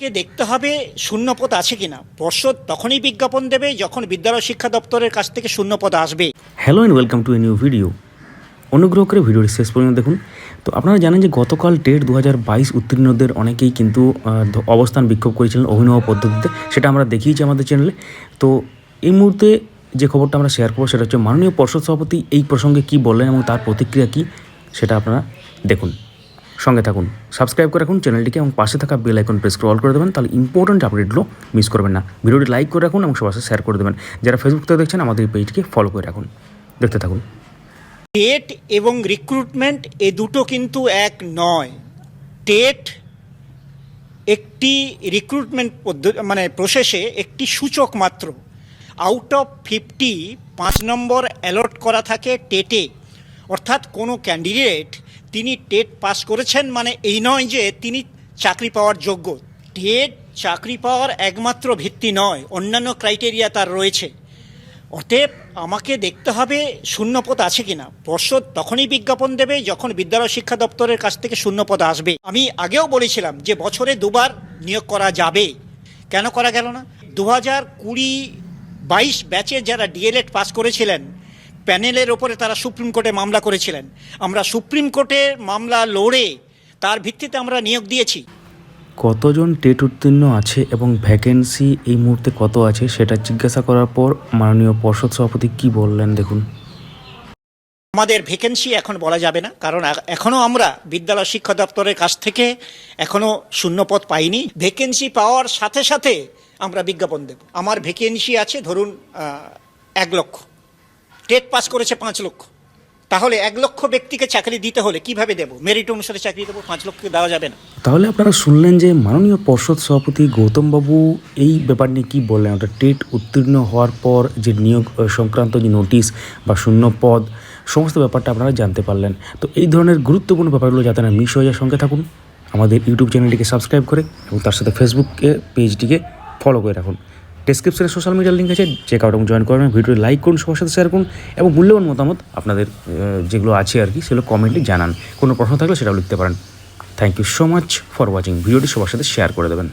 কে দেখতে হবে শূন্যপদ আছে কিনা? পর্ষদ তখনই বিজ্ঞাপন দেবে যখন বিদ্যালয় শিক্ষা দপ্তরের কাছ থেকে শূন্যপদ আসবে। Hello and welcome to a new video অনুগ্রহ করে ভিডিওটি শেষ পর্যন্ত দেখুন। তো আপনারা জানেন যে গতকাল টেট দু হাজার বাইশ উত্তীর্ণদের অনেকেই কিন্তু অবস্থান বিক্ষোভ করেছিলেন অভিনব পদ্ধতিতে। সেটা আমরা দেখিয়েছি আমাদের চ্যানেলে তো এই মুহূর্তে যে খবরটা আমরা শেয়ার করব সেটা হচ্ছে মাননীয় পর্ষদ সভাপতি এই প্রসঙ্গে কী বললেন এবং তার প্রতিক্রিয়া কী, সেটা আপনারা দেখুন। সঙ্গে থাকুন। সাবস্ক্রাইব করে রাখুন, চ্যানেলটিকে এবং পাশে থাকা বেল আইকন প্রেস করে করে দেবেন, তাহলে ইম্পর্ট্যান্ট আপডেটগুলো মিস করবেন না। ভিডিওটি লাইক করে রাখুন এবং সবার শেয়ার করে দেবেন। যারা ফেসবুক থেকে দেখছেন, আমাদের পেজটিকে ফলো করে রাখুন। দেখতে থাকুন। টেট এবং রিক্রুটমেন্ট এ দুটো কিন্তু এক নয়। টেট একটি রিক্রুটমেন্ট পদ্ধতি মানে প্রসেসে একটি সূচক মাত্র। আউট অফ ফিফটি পাঁচ নম্বর অ্যালট করা থাকে টেটে অর্থাৎ কোনো ক্যান্ডিডেট তিনি টেট পাস করেছেন মানে এই নয় যে তিনি চাকরি পাওয়ার যোগ্য। টেট চাকরি পাওয়ার একমাত্র ভিত্তি নয়, অন্যান্য ক্রাইটেরিয়া তার রয়েছে। অতএব আমাকে দেখতে হবে শূন্যপদ আছে কিনা। পর্ষদ তখনই বিজ্ঞাপন দেবে যখন বিদ্যালয় শিক্ষা দপ্তরের কাছ থেকে শূন্যপদ আসবে। আমি আগেও বলেছিলাম যে বছরে দুবার নিয়োগ করা যাবে। কেন করা গেল না? দু হাজার কুড়ি বাইশ ব্যাচে যারা ডিএলএড পাস করেছিলেন প্যানেলের ওপরে তারা সুপ্রিম কোর্টে মামলা করেছিলেন। আমরা সুপ্রিম কোর্টে মামলা লড়ে তার ভিত্তিতে আমরা নিয়োগ দিয়েছি। কতজন টেট উত্তীর্ণ আছে এবং ভ্যাকেন্সি এই মুহূর্তে কত আছে সেটা জিজ্ঞাসা করার পর মাননীয় পর্ষদ সভাপতি কি বললেন দেখুন। আমাদের ভ্যাকেন্সি এখন বলা যাবে না কারণ এখনও আমরা বিদ্যালয় শিক্ষা দপ্তরের কাছ থেকে এখনও শূন্যপদ পাইনি। ভ্যাকেন্সি পাওয়ার সাথে সাথে আমরা বিজ্ঞাপন দেব। আমার ভ্যাকেন্সি আছে ধরুন এক লক্ষ। টেট পাস করেছে পাঁচ লক্ষ। তাহলে এক লক্ষ ব্যক্তিকে চাকরি দিতে হলে কীভাবে দেব? মেরিট অনুসারে চাকরি দেবো, পাঁচ লক্ষকে দেওয়া যাবে না। তাহলে আপনারা শুনলেন যে মাননীয় পর্ষদ সভাপতি গৌতমবাবু এই ব্যাপার নিয়ে কী বললেন? অর্থাৎ টেট উত্তীর্ণ হওয়ার পর যে নিয়োগ সংক্রান্ত যে নোটিশ বা শূন্য পদ, সমস্ত ব্যাপারটা আপনারা জানতে পারলেন। তো এই ধরনের গুরুত্বপূর্ণ ব্যাপারগুলো যাতে না মিস হয়ে সঙ্গে থাকুন। আমাদের ইউটিউব চ্যানেলটিকে সাবস্ক্রাইব করে এবং তার সাথে ফেসবুকে পেজটিকে ফলো করে রাখুন। ডেসক্রিপশনে সোশ্যাল মিডিয়ার লিঙ্ক আছে চেক আউট এবং জয়েন করবেন ভিডিও লাইক করুন, সবার সাথে শেয়ার করুন এবং মূল্যবান মতামত আপনাদের যেগুলো আছে আর কি, সেগুলো কমেন্টে জানান। কোনো প্রশ্ন থাকলে সেটাও লিখতে পারেন। Thank you so much for watching ভিডিওটি সবার সাথে শেয়ার করে দেবেন।